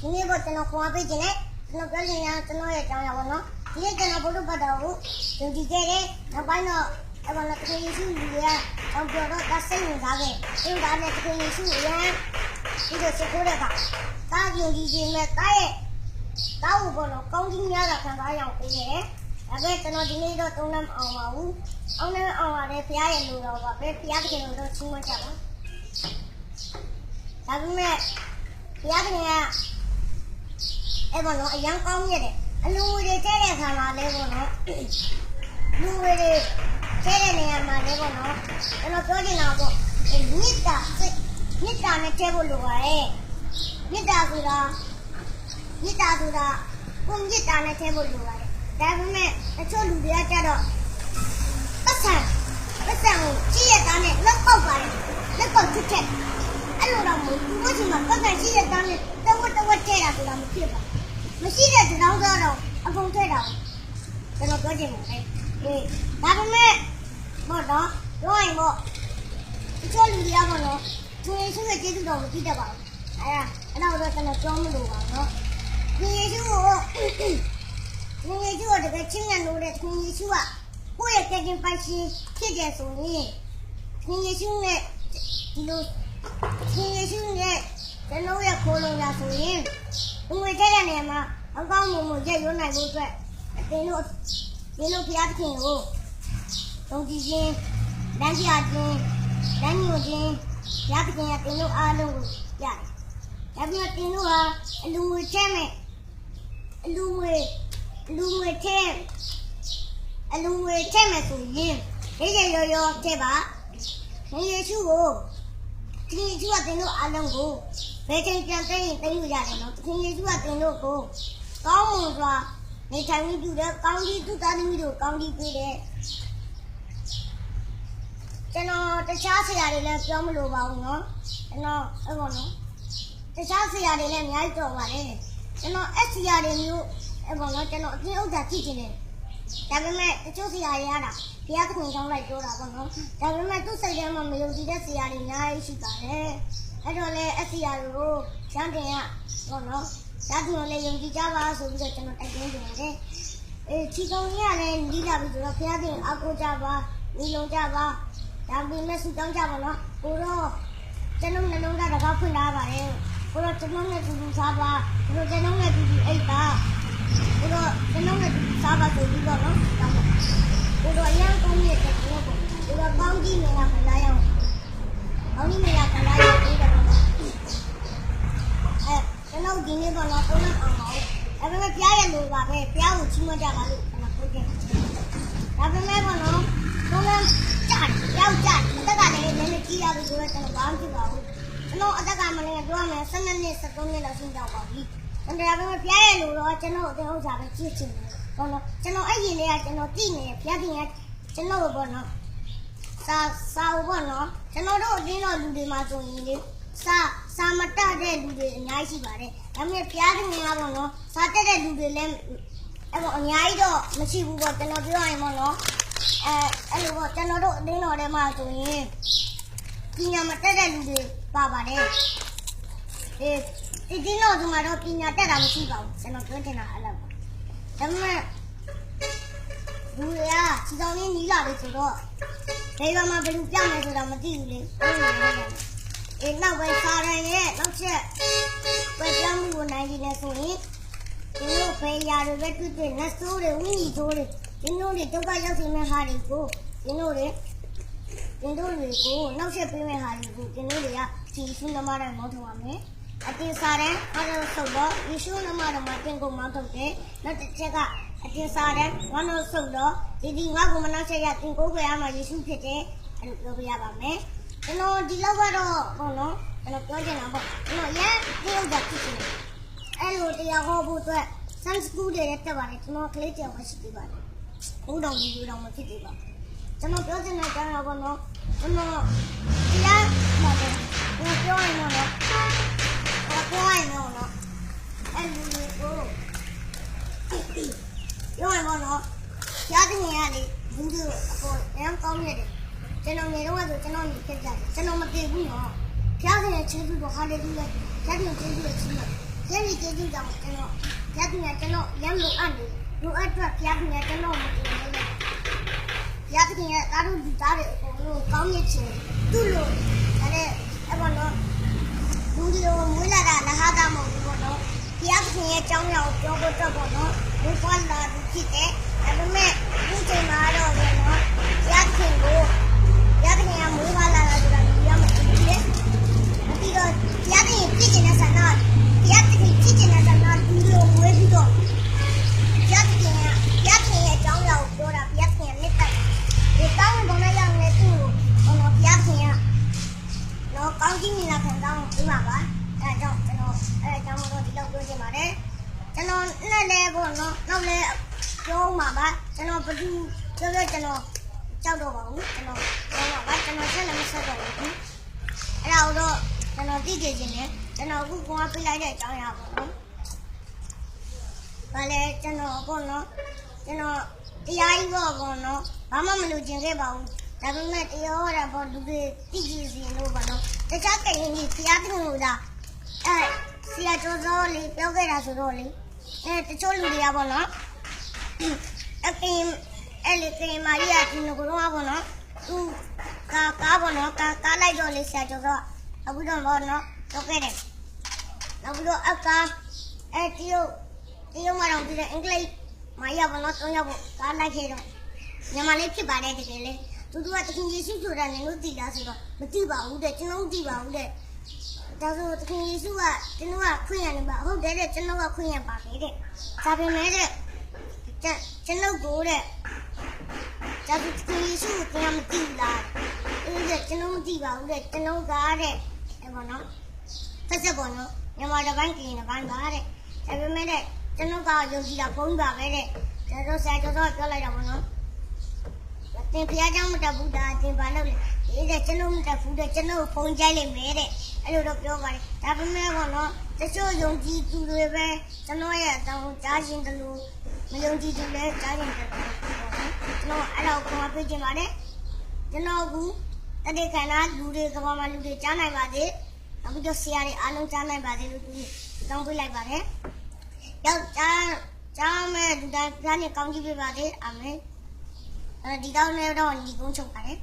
ဒီနေ့ကကျွန်တော်ခွာပေးခြင်းနဲ့ကျွန်တော်ပြောချင်တာကျွန်တော်ရဲ့အကြောင်းအရာပေါ့နော်ဒီနေ့ကျွန်တော်ဘုရားဘတ်တော်ကိုယုံကြည်ခဲ့တယ်နောက်ပိုင်းတော့အဲ့ဘာလဲတကယ်ယေရှုလူတွေကအပြောတော့တဆိတ်ဝင်စားခဲ့ဒီကနေ့တကယ်ယေရှုအရင်ဒီလိုစကိုးတဲ့အခါတာယုံကြည်ခြင်းနဲ့တာရဲ့တာကိုပေါ့နော်ကောင်းကြီးများတာခံစားရအောင်ပေးနေတယ်ဒါပေမဲ့ကျွန်တော်ဒီနေ့တော့သုံးလမ်းအောင်ပါဘူးအောင်လမ်းအောင်ပါတယ်ဖရားရဲ့လူတော်ပါပဲဖရားတကယ်လို့တော့ချင်းမကြပါဒါပေမဲ့ ဖရားတကယ်ကအဲ့ဘောနော်အရန်ကောင်းမြတ်တယ်အလူတွေကျတဲ့အခါမှာလဲပေါ့နော်လူတွေကျတဲ့နေရာမှာလဲပေါ့နော်ကျွန်တော်ပြောချင်တာပေါ့မေတ္တာစိတ်မေတ္တာနဲ့ကျဲဖို့လိုပါတယ်မေတ္တာဆိုတာမေတ္တာဆိုတာကိုမေတ္တာနဲ့ကျဲဖို့လိုပါတယ်ဒါပေမဲ့တချို့လူတွေကကြတော့ပတ်စံပတ်စံကိုကြည့်ရတာနဲ့လက်ပေါက်ပါတယ်လက်ပေါက်ချစ်ချက် တ်စံကြည့်ရတာနဲ့တဝက်တဝက်ကျဲတာဆိုတာမဖြစ်ပါဘူးမရှိတဲ့တထောင်သားတော့အကုန်ထွက်တာကျွန်တော်ပြောချင်ပါတယ်အေးဒါပေမဲ့ဘောတော့ပြောရင်ပေါ့ဒီချို့လူတွေကပေါ့နော်သူယေရှုရဲ့ကျေးဇူးတော်ကိုသိတတ်ပါဘူးအဲ့ဒါအဲ့တော့ကျွန်တော်ပြောမလို့ပါနော်ဒီယေရှုကိုဒီယေရှုကိုတကယ်ချင်းမြတ်လို့တဲ့ဒီယေရှုကကိုယ့်ရဲ့ကဲတင်ပိုက်ရှင်ဖြစ်တယ်ဆိုရင်ဒီယေရှုနဲ့ဒီလိုဒီယေရှုနဲ့ ကျွန်တော်ရဲ့ခိုးလုံးရဆိုရင်ငွေထည့်တဲ့နေရာမှာအကောင်းမှုမှုရက်ရွနိုင်ဖို့အတွက်အတင်းတို့ဒီလိုဖျားသခင်ကိုတုံးကြည့်ခြင်းလမ်းပြခြင်းလမ်းညွှန်ခြင်းဖျားသခင်ကတင်းတို့အားလုံးကိုရတယ်။ဒါပေမဲ့တင်းတို့ဟာအလူငွေထည့်မယ်အလူငွေအလူငွေထည့်အလူငွေထည့်မယ်ဆိုရင်ရေရေရောရောထည့်ပါ။ယေရှုကိုဒီယေရှုကတင်းတို့အားလုံးကို ဘယ်ချိန်ပြန်သိရင်သိလို့ရတယ်နော်။သခင်ယေရှုကသင်တို့ကိုကောင်းမွန်စွာနေထိုင်ပြီးပြုတယ်။ကောင်းကြီးသူသားသမီးတို့ကောင်းကြီးပေးတယ်။ကျွန်တော်တခြားဆရာတွေလည်းပြောမလို့ပါဘူးနော်။ကျွန်တော်အဲ့ပေါ့နော်။တခြားဆရာတွေလည်းအများကြီးတော်ပါတယ်။ကျွန်တော်အဲ့ဆရာတွေမျိုးအဲ့ပေါ့နော်ကျွန်တော်အပြင်းဥစ္စာကြည့်နေတယ်။ဒါပေမဲ့တချို့ဆရာတွေရတာဘုရားသခင်ကြောင့်လိုက်ပြောတာပေါ့နော်။ဒါပေမဲ့သူ့စိတ်ထဲမှာမယုံကြည်တဲ့ဆရာတွေအများကြီးရှိပါတယ်။ အဲ့တော့လေအစီယာကိုရန်တင်ရပေါ့နော်။ဒါကြောင့်လေယုံကြည်ကြပါဆိုပြီးတော့ကျွန်တော်တိုက်တွန်းနေတယ်။အေးချီကုံကြီးကလည်းနီးလာပြီဆိုတော့ဖခင်တင်အကူကြပါနီလုံးကြပါဒါပေမဲ့စူတောင်းကြပါနော်။ကိုတော့ကျွန်တော်နှလုံးသားတကားဖွင့်လာပါတယ်။ကိုတော့ကျွန်တော်နဲ့တူတူစားပါ။ကိုတော့ကျွန်တော်နဲ့တူတူအိတ်ပါ။ကိုတော့ကျွန်တော်နဲ့တူတူစားပါဆိုပြီးတော့နော်။ဒါပေါ့။ကိုတော့အရင်ကောင်းရဲ့တဲ့ကိုတော့ကိုတော့ကောင်းကြည့်နေတာခလာရအောင်။ကောင်းကြည့်နေတာခလာရအောင်ပြီးတော့ အဲ ကျွန်တော်ဒီနေ့ကတော့ပုံနဲ့အောင်ပါဘူး။ဒါပေမဲ့ပြားရလို့ပါပဲပြားကိုချီးမွမ်းကြပါလို့ကျွန်တော်ပြောချင်တယ်။ဒါပေမဲ့ကတော့ပုံနဲ့ကြာရောက်ကြာအသက်ကလည်းနည်းနည်းကြီးရပြီဆိုတော့ကျွန်တော်ဘာမှမဖြစ်ပါဘူး။ကျွန်တော်အသက်ကမလည်းပြောရမယ်12နှစ်13နှစ်လောက်ရှိကြပါပြီ။ဒါပေမဲ့ပြားရလို့တော့ကျွန်တော်အတဲ့ဥစ္စာပဲကြည့်ချင်တယ်။ဘောနော်ကျွန်တော်အဲ့ရင်လေးကကျွန်တော်တည်နေတယ်ပြားတင်ကကျွန်တော်ဘောနော်စာစာဘောနော်ကျွန်တော်တို့အတင်းတော်လူတွေမှာဆိုရင်လေစာ စာမတတ်တဲ့လူတွေအများကြီးရှိပါတယ်။ဒါပေမဲ့ဘုရားသခင်ကပေါ့နော်။စာတက်တဲ့လူတွေလည်းအဲ့ပေါ့အများကြီးတော့မရှိဘူးပေါ့ကျွန်တော်ပြောရရင်ပေါ့နော်။အဲအဲ့လိုပေါ့ကျွန်တော်တို့အသင်းတော်ထဲမှာဆိုရင်ပညာမတက်တဲ့လူတွေပါပါတယ်။အေးဒီဒီတော့ဒီမှာတော့ပညာတက်တာမရှိပါဘူးကျွန်တော်ပြောချင်တာအဲ့လိုပါ။ဒါပေမဲ့လူတွေကစီဆောင်လေးနီးလာပြီဆိုတော့ဘယ်မှာဘယ်လိုပြမယ်ဆိုတာမသိဘူးလေ။အဲ့လိုမျိုးလ ည်းအေးနောက်ပဲစာရန်ရဲ့နောက်ချက်ပဲပြောင်းမှုကိုနိုင်နေတယ်ဆိုရင်ဒီလိုဖေးရာတွေပဲတွေ့တဲ့နတ်ဆိုးတွေဝိညာဉ်ဆိုးတွေဒီလိုတွေဒုက္ခရောက်စေမယ့်ဟာတွေကိုဒီလိုတွေဒီလိုတွေကိုနောက်ဆက်ပေးမယ့်ဟာတွေကိုဒီလိုတွေကဒီရှုနမတဲ့မောင်းထုတ်ပါမယ်အတင်စာရန်အားလုံးဆုပ်တော့ယေရှုနမတော်မှာတင်ကုန်မောင်းထုတ်တယ်နောက်တစ်ချက်ကအတင်စာရန်ဝမ်းလို့ဆုပ်တော့ဒီဒီငါ့ကိုမနောက်ချက်ရတင်ကိုခွေအားမှာယေရှုဖြစ်တယ်အဲ့လိုပြောပြရပါမယ် ကျွန်တော်ဒီလောက်ကတော့ပေါ့နော်ကျွန်တော်ပြောချင်တာပေါ့ကျွန်တော်ရန်တယောက်ကြဖြစ်နေအဲ့လိုတရားဟောဖို့အတွက် Sun School တွေတက်ပါတယ်ကျွန်တော်ကလေးတယောက်ပဲရှိသေးပါတယ်ဘုံတော်ကြီးတော်မဖြစ်သေးပါဘူးကျွန်တော်ပြောချင်တဲ့ကြောင်းတော့ပေါ့နော်ကျွန်တော်တရားမှာတယ်ကျွန်တော်ပြောရင်တော့နော်ဟောပြောရင်တော့နော်အဲ့လူတွေကိုပြောရင်ပေါ့နော်ကြားတင်ရလေလူတွေအပေါ်အရင်ကောင်းနေတယ် ကျွန်တော်နေတော့ဆိုကျွန်တော်နေဖြစ်ကြတယ်ကျွန်တော်မတည်ဘူးနော်ဖျားစင်ရဲ့ကျေးဇူးတော်ဟာလေလုယာဖျားစင်ကျေးဇူးရဲ့ချီးမွမ်းကျေးဇူးကျေးဇူးကြောင့်ကျွန်တော်ဘုရားခင်ကကျွန်တော်ရမ်းလို့အပ်နေလို့အဲ့အတွက်ဘုရားခင်ကကျွန်တော်မတင်လို့လေဘုရားခင်ကသားတို့ဒီသားတွေအကုန်လုံးကောင်းမြတ်ခြင်းသူ့လိုအဲ့အဲ့ဘောနော်လူဒီလိုမွေးလာတာလဟာတာမဟုတ်ဘူးပေါ့နော်ဘုရားခင်ရဲ့အကြောင်းအရာကိုပြောဖို့တော့ပေါ့နော်ဘုရားလာသူဖြစ်တယ်ဒါပေမဲ့ဒီချိန်မှာတော့ပေါ့နော်ဘုရားခင်ကို ဘုရားခင်ကမွေးလာတာဆိုတာလူရမသိဘူးလေမပြီးတော့တရားသခင်ပြည့်ကျင်တဲ့ဆန္ဒတရားသခင်ပြည့်ကျင်တဲ့ဆန္ဒဒီလိုဝဲပြီးတော့တရားသခင်ကတရားသခင်ရဲ့အကြောင်းအရာကိုပြောတာတရားသခင်ကလက်တက်ဒီတောင်းဝင်ပေါ်နဲ့ရောက်နေသူ့ကိုဟောတရားသခင်ကတော့ကောင်းကြီးမြင်လာခံတောင်းပြီးမှာပါအဲဒါကြောင့်ကျွန်တော်အဲအကြောင်းတော့ဒီလောက်ပြောချင်ပါတယ်ကျွန်တော်နဲ့လည်းပေါ့နော်နောက်လည်းပြောမှာပါကျွန်တော်ဘယ်သူပြောပြောကျွန်တော် ကြောက်တော့ပါဘူးကျွန်တော်ပြောပါပါကျွန်တော်ဆက်လည်းမဆက်တော့ဘူးအဲ့ဒါတော့ကျွန်တော်သိကြခြင်းနဲ့ကျွန်တော်အခုကွာပြလိုက်တဲ့အကြောင်းအရာပေါ့နော်။ဘာလဲကျွန်တော်ပေါ့နော်ကျွန်တော်တရားကြီးပေါ့ပေါ့နော်ဘာမှမလုပ်ခြင်းခဲ့ပါဘူး။ဒါပေမဲ့တရားဟောတာပေါ့လူတွေသိကြစီလို့ပေါ့နော်။တခြားကရင်ကြီးဖျားထုံလို့လားအဲဆရာကျော်စောလေးပြောခဲ့တာဆိုတော့လေအဲတချို့လူတွေကပေါ့နော်အကင် အဲ့လေကင်မာရီယာဒီငကိုတော့ပေါ့နော်သူကာကားပေါ့နော်ကာကားလိုက်တော့လေဆရာကျော်စောအခုတော့ပေါ့နော်တော့ခဲ့တယ်နောက်ပြီးတော့အကားအဲတီယိုတီယိုမတော်ဒီအင်္ဂလိပ်မာရီယာပေါ့နော်သုံးယောက်ပေါ့ကားလိုက်ခဲ့တော့ညီမလေးဖြစ်ပါတယ်တကယ်လေသူတို့ကတခင်ယေရှုဆိုတာလည်းလို့သိလားဆိုတော့မသိပါဘူးတဲ့ကျွန်တော်မသိပါဘူးတဲ့ဒါဆိုတခင်ယေရှုကကျွန်တော်ကခွင့်ရတယ်ပါဟုတ်တယ်တဲ့ကျွန်တော်ကခွင့်ရပါပဲတဲ့ဒါပေမဲ့တဲ့ ကျွန်ကျွန်ုပ်ကိုတဲ့ဂျာတူယေရှုကိုကျွန်တော်မသိဘူးလားအဲ့ဒါကျွန်တော်မသိပါဘူးတဲ့ကျွန်တော်ကတဲ့အဲ့ပေါ့နော်သက်သက်ပေါ့နော်မြန်မာတစ်ပိုင်းကရင်တစ်ပိုင်းပါတဲ့ဒါပေမဲ့တဲ့ကျွန်တော်ကယုံကြည်တာဘုန်းကြီးပါပဲတဲ့ကျွန်တော်ဆရာကျွန်တော်ပြောလိုက်တာပေါ့နော်တင်ဖျားကြောင့်မတက်ဘူးဒါတင်ပါလို့လေဒါကျွန်တော်မတက်ဘူးတဲ့ကျွန်တော်ဖုန်းကြိုက်လိုက်မယ်တဲ့အဲ့လိုတော့ပြောပါတယ်ဒါပေမဲ့ကတော့တချို့ယုံကြည်သူတွေပဲကျွန်တော်ရဲ့အတောင်းကြားရှင်တယ်လို့ မယုံကြည်သူလည်းကြားရှင်တယ်ပေါ့နော်ကျွန်တော်အဲ့တော့ခေါ်ပြချင်ပါတယ်ကျွန်တော်ကတတိခန္ဓာလူတွေကဘာမှလူတွေကြားနိုင်ပါသေးနောက်ပြီးတော့ဆရာတွေအားလုံးကြားနိုင်ပါသေးလို့သူတောင်းပေးလိုက်ပါတယ်ယောက်ျားကြားမဲ့လူတိုင်းကြားနေကောင်းကြည့်ပေးပါသေးအာမင်အဲဒီတော့လည်းတော့ညီကုန်းချုပ်ပါတယ်